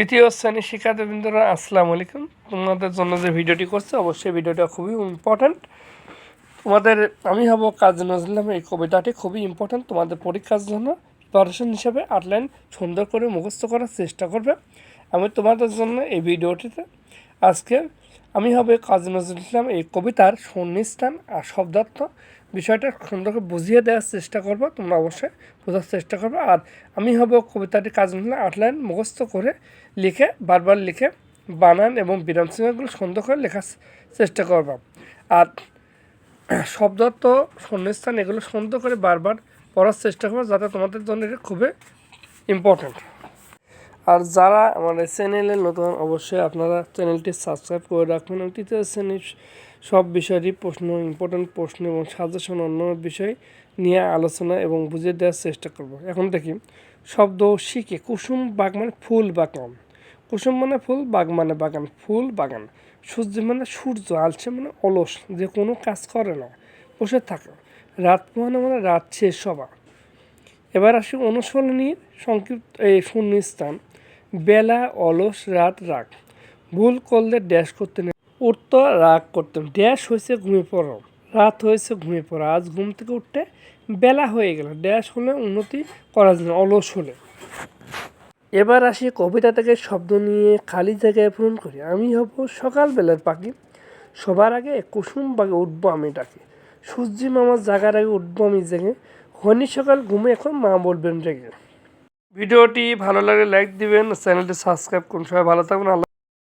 তৃতীয় শ্রেণির শিক্ষার্থীবৃন্দরা, আসসালামু আলাইকুম। তোমাদের জন্য যে ভিডিওটি করছে, অবশ্যই ভিডিওটা খুবই ইম্পর্ট্যান্ট তোমাদের, আমি হব কাজী নজরুলাম এই কবিতাটি খুবই ইম্পর্ট্যান্ট তোমাদের পরীক্ষার জন্য প্রিপারেশন হিসাবে আটলাইন সুন্দর করে মুখস্থ করার চেষ্টা করবে। আমি তোমাদের জন্য এই ভিডিওটিতে আজকে আমি হবে কাজী নজরুল ইসলাম। এই কবিতার সন্নিস্থান আর শব্দার্থ বিষয়টা সুন্দর করে বুঝিয়ে দেওয়ার চেষ্টা করব। তোমরা অবশ্যই বোঝার চেষ্টা করবে। আর আমি হবে কবিতাটি কাজী নজরুল আটলাইন মুখস্থ করে লিখে, বারবার লিখে বানান এবং বিরাম চিহ্নগুলো সুন্দর করে লেখার চেষ্টা করব। আর শব্দার্থ, সন্নিস্থান এগুলো সুন্দর করে বারবার পড়ার চেষ্টা করব যাতে তোমাদের জন্য এটা খুবই ইম্পর্ট্যান্ট আর যারা আমাদের চ্যানেলে নতুন, অবশ্যই আপনারা চ্যানেলটি সাবস্ক্রাইব করে রাখবেন। এবং তৃতীয় শ্রেণির সব বিষয়েরই প্রশ্ন ইম্পর্ট্যান্ট প্রশ্ন এবং সাজেশন অন্য বিষয় নিয়ে আলোচনা এবং বুঝিয়ে দেওয়ার চেষ্টা করব। এখন দেখি, শব্দ শিখে, কুসুম বাগ মানে ফুল বাগান কুসুম মানে ফুল বাগ মানে বাগান। ফুল, বাগান। সূর্য মানে সূর্য, আলসে মানে অলস, যে কোনো কাজ করে না, বসে থাকে। রাত মানে মানে রাত শেষ সভা এবার আসি অনুসরণী সংক্ষিপ্ত, এই শূন্যস্থান বেলা, অলস, রাত, রাগ। ভুল করলে ড্যাশ করতে নেই। উঠতো, রাগ করতেন ড্যাশ হয়েছে ঘুমিয়ে পড়ো রাত হয়েছে ঘুমিয়ে পড়ো। আজ ঘুম থেকে উঠতে বেলা হয়ে গেল। ড্যাশ হলে উন্নতি করা যায়, অলস হলে। এবার আসি কবিতা থেকে শব্দ নিয়ে খালি জায়গায় পূরণ করি। আমি হব সকালবেলার পাখি। সবার আগে কুসুম বাগে উঠবো আমি ডাকে। সূর্যি মামার জাগার আগে উঠবো আমি জেগে। হনি সকাল ঘুমে এখন মা বলবেন রেগে। ভিডিওটি ভালো লাগলে লাইক দিবেন চ্যানেলটি সাবস্ক্রাইব করুন। সবাই ভালো থাকুন আল্লাহ